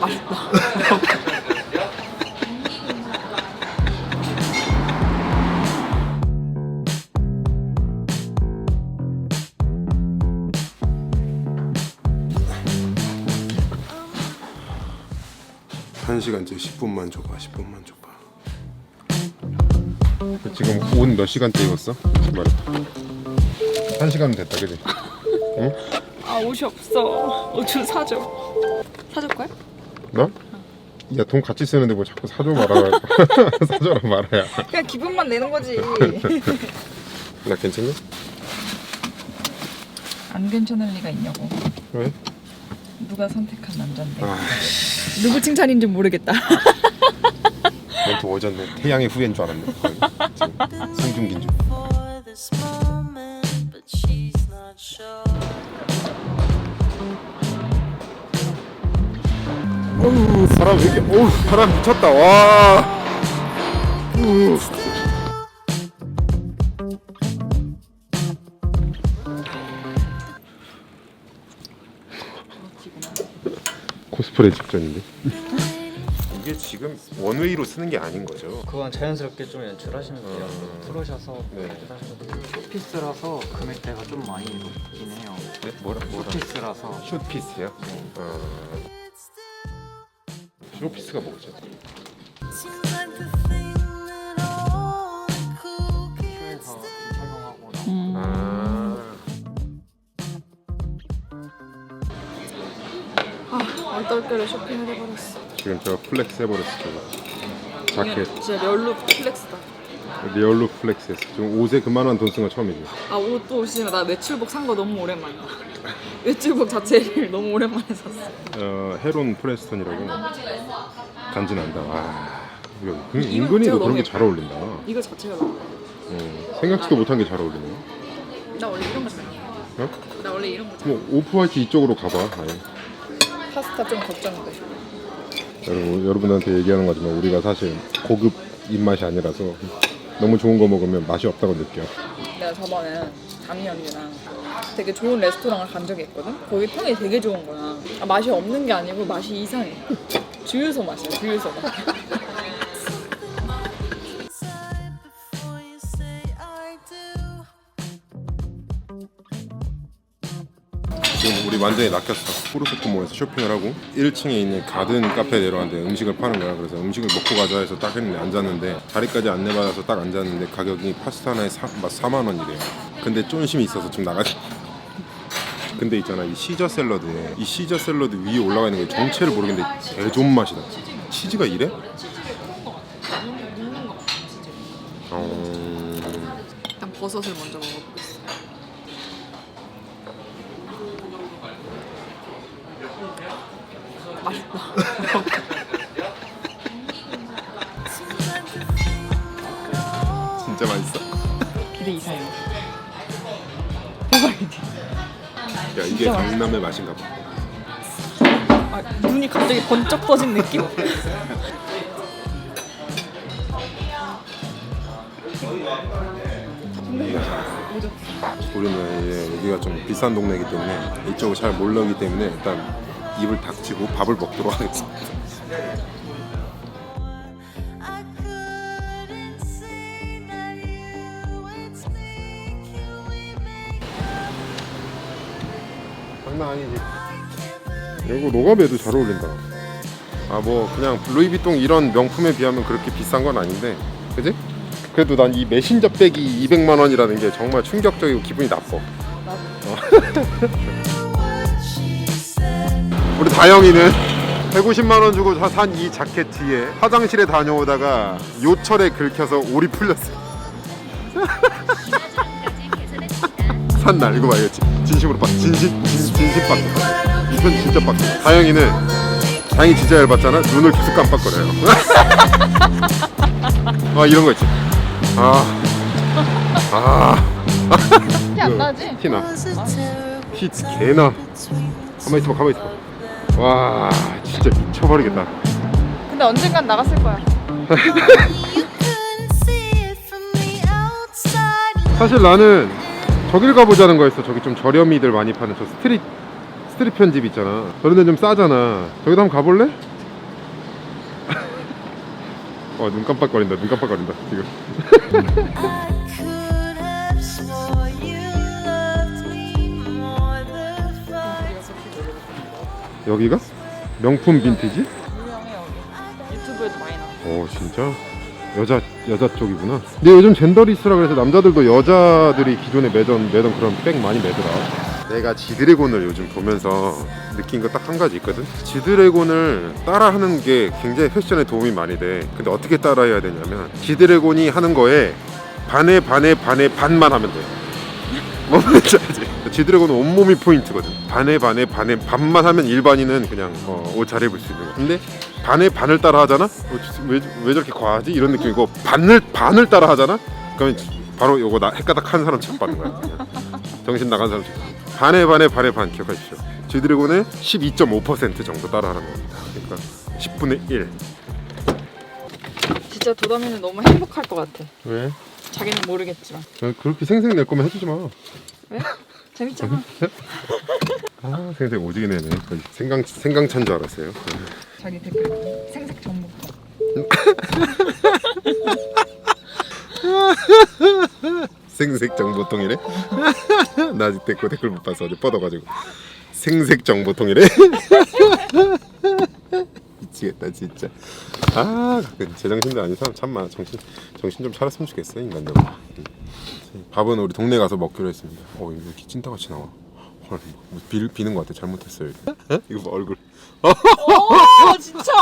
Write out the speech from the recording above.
맛있다. 한 시간째 10분만 줘봐 10분만 줘봐 지금 옷 몇 시간째 입었어? 솔직히 말해봐 한 시간 됐다 그지? 아 옷이 없어. 옷 좀 사줘. 사줄 거야? 나? 야 돈 같이 쓰는데 뭐 자꾸 사줘 말아 사줘라 말아야 그냥 기분만 내는 거지. 나 괜찮냐? 안 괜찮을 리가 있냐고. 왜? 누가 선택한 남잔데. 아 누구 칭찬인지 모르겠다. 멘트 오졌네 태양의 후예인 줄 알았네 송중기인 줄 for this moment, but she's not sure. 어우 바람 왜 이렇게 어우 바람 미쳤다 와 우. 코스프레 직전인데 이게 지금 원웨이로 쓰는 게 아닌 거죠 그건 자연스럽게 좀 연출하시면 돼요. 음. 풀으셔서 네. 연출하시면 돼요. 피스라서 금액대가 좀 많이 높긴 해요. 네? 뭐라 뭐라 피스라서 숏피스요? 어... 숏피스가 뭐죠? 아 얼떨결에 쇼핑을 해버렸어. 지금 제가 플렉스 해버렸어 저거 자켓 진짜 멸루 플렉스다. 리얼로 플렉스했어 지금 옷에 그만한 돈쓴거 처음이지 아 옷도 옷이지만 나 외출복 산 거 너무 오랜만이다. 외출복 자체를 너무 오랜만에 샀어. 어, 헤론 프레스턴이라고 간지난다 와 이거 그- 이거 은근히 진짜 너 그런 너무 게 잘 어울린다 이거 자체가 너무. 어, 생각지도 못한 게 잘 어울리네 나 원래 이런 거 잘. 어? 나 원래 이런 거 잘. 뭐 오프화이트 이쪽으로 가봐 아예. 파스타 좀 걱정돼. 여러분, 여러분한테 얘기하는 거지만 우리가 사실 고급 입맛이 아니라서 너무 좋은 거 먹으면 맛이 없다고 느껴 내가 저번에 담이 언니랑 되게 좋은 레스토랑을 간 적이 있거든? 거기 평이 되게 좋은 거야. 아, 맛이 없는 게 아니고 맛이 이상해. 주유소 맛이야, 주유소 맛. 지금 우리 완전히 낚였어. 포르스코모에서 쇼핑을 하고 1층에 있는 가든 카페에 내려왔는데 음식을 파는 거야. 그래서 음식을 먹고 가자 해서 딱 했는데 앉았는데 자리까지 안내받아서 딱 앉았는데 가격이 파스타 하나에 4, 4만 원이래요. 근데 쫀심이 있어서 좀 나가지 근데 있잖아 이 시저 샐러드에 이 시저 샐러드 위에 올라가 있는 게 정체를 모르겠는데 개존 맛이다. 치즈가 이래? 어... 일단 버섯을 먼저 먹어보겠어. 맛있다. 진짜 맛있어 기대 이상해. 야 이게 강남의 맛인가 봐 아, 눈이 갑자기 번쩍 떠진 느낌? 우리는 이제 여기가 좀 비싼 동네이기 때문에 이쪽을 잘 모르기 때문에 일단 입을 닥치고 밥을 먹도록 하겠습니다. 아니지. 이거 로가베도 잘 어울린다. 아 뭐 그냥 루이비통 이런 명품에 비하면 그렇게 비싼 건 아닌데, 그지? 그래도 난 이 메신저 백이 200만 원이라는 게 정말 충격적이고 기분이 나빠. Said. 우리 다영이는 150만 원 주고 산 이 자켓 뒤에 화장실에 다녀오다가 요철에 긁혀서 올이 풀렸어. 산날 이거 봐 이거 진- 진심으로 빡 진심 진, 진심 빡. 이건 진짜 빡. 다영이는 장이 진짜 얇았잖아. 눈을 계속 깜빡거려요. 아 이런 거 있지. 아 아. 티안 나지? 티나. terrible 티 개나. 가만히 있어봐 가만히 있어봐 와 진짜 미쳐버리겠다. 근데 언젠간 나갔을 거야. 사실 나는 저길 가보자는 거였어. 저기 좀 저렴이들 많이 파는 저 스트릿 스트릿 편집 있잖아. 저런 데좀 싸잖아. 저기도 한번 가볼래? 어 눈 깜빡거린다. 눈 깜빡거린다 지금 여기가? 명품 빈티지? 유명해 여기. 유튜브에도 많이 나와. 어 진짜? 여자 여자 쪽이구나. 근데 요즘 젠더리스라 그래서 남자들도 여자들이 기존에 매던 매던 그런 백 많이 매더라. 내가 지드래곤을 요즘 보면서 느낀 거 딱 한 가지 있거든. 지드래곤을 따라하는 게 굉장히 패션에 도움이 많이 돼. 근데 어떻게 따라해야 되냐면 지드래곤이 하는 거에 반에 반에 반에 반만 하면 돼. 뭔 말인지 알지? 지드래곤은 온몸이 포인트거든. 반에 반에 반에 반만 하면 일반인은 그냥 어, 옷잘 입을 수 있는 거. 근데 반에 반을 따라 하잖아? 어, 왜, 왜 저렇게 과하지? 이런 느낌이고 반을 반을 따라 하잖아? 그러면 바로 요거 나 헷가닥 한 사람 책 받는 거야. 그냥. 정신 나간 사람 책. 반에 반에 반에 반 기억하십시오. 지드래곤의 12.5% 정도 따라 하는 겁니다. 그러니까 10분의 1. 진짜 도담이는 너무 행복할 것 같아. 왜? 자기는 모르겠지만. 어, 그렇게 생생 낼 거면 해주지 마. 왜? 재밌잖아. 아 생생 오지게 내네. 생강 생강찬 줄 알았어요. 자기 댓글 생색 전부터. 생색 정보통이래? 나 아직 댓글 댓글 못 봤어 어제 뻗어가지고 생색 정보통이래? 미치겠다 진짜. 아 제정신도 아닌 사람 참마 정신 정신 좀 차렸으면 좋겠어 인간들 음. 밥은 우리 동네 가서 먹기로 했습니다. 어 이렇게 찐따같이 나와. 헐 뭐, 비, 비는 것 같아. 잘못했어요 이거 어? 이거 봐 얼굴. 아 진짜.